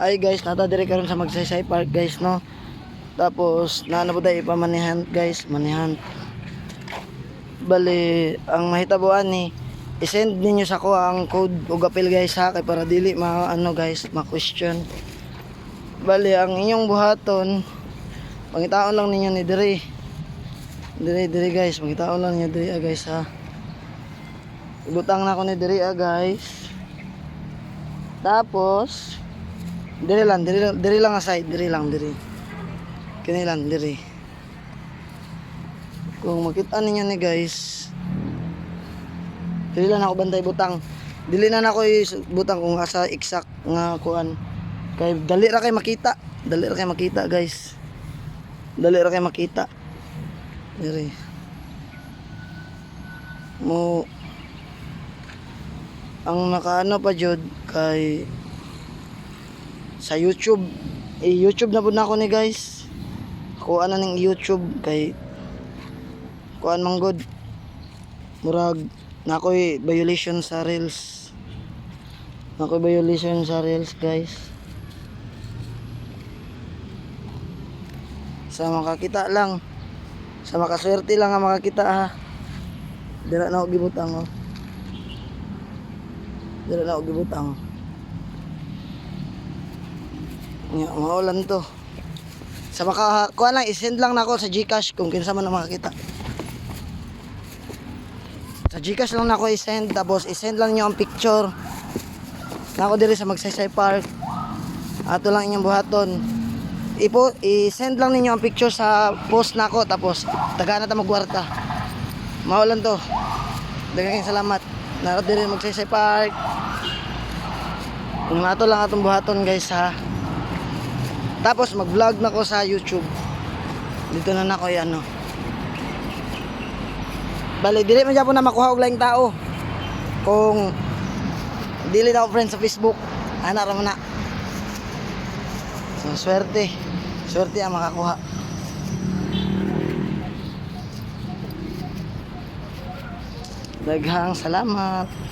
Ay guys, nata dire karon sa Magsaysay Park guys no. Tapos naano po tayo ipamanihan guys, manihan. Bali, ang mahitabuan ni i-send ninyo sa ko ang code ug apel guys ha kay para dili ma ano guys, ma-question. Bali, ang inyong buhaton pangitaon lang ninyo ni dire. Dire dire guys, pangitaon lang ninyo dire ah, guys ha. Ibutang na ako ni dire ah, guys. Tapos Diri lang, diri lang, diri lang aside, diri lang, diri. Kini lang, diri. Kung makita ninyo ni guys, dili lang ako bantay butang. Dili na nako butang kung asa exact nga kuan. Kay dali ra kay makita. Dali ra kay makita, guys. Dali ra kay makita. Diri. Mo ang nakaano pa jud kay sa YouTube. Eh, YouTube na po na ako ni guys. Kuha na ng YouTube kay kuan man good. Murag na ako'y violation sa Reels. Na ako'y violation sa Reels guys. Sa makakita lang. Sa makaswerte lang nga makakita ha. Dira na ako gibutang oh. Dira na ako gibutang. Nga, maulan to. Sa maka, kuha lang, isend lang na ako sa Gcash kung kinsa man na makakita. Sa Gcash lang na ako isend, tapos isend lang nyo ang picture. Na ako diri sa Magsaysay Park. Ato lang inyong buhaton. Ipo, i-send lang ninyo ang picture sa post na ako, tapos taga na ta magwarta. Maulan to. Daghang salamat. Naro diri Magsaysay Park. Kung lang atong buhaton guys ha. Tapos mag-vlog na ko sa YouTube. Dito na na ko ano. Bali, dili man po na makuha og laing tao. Kung dili na ako friend sa Facebook, ana ra na. So, swerte. Swerte ang makakuha. Daghang salamat.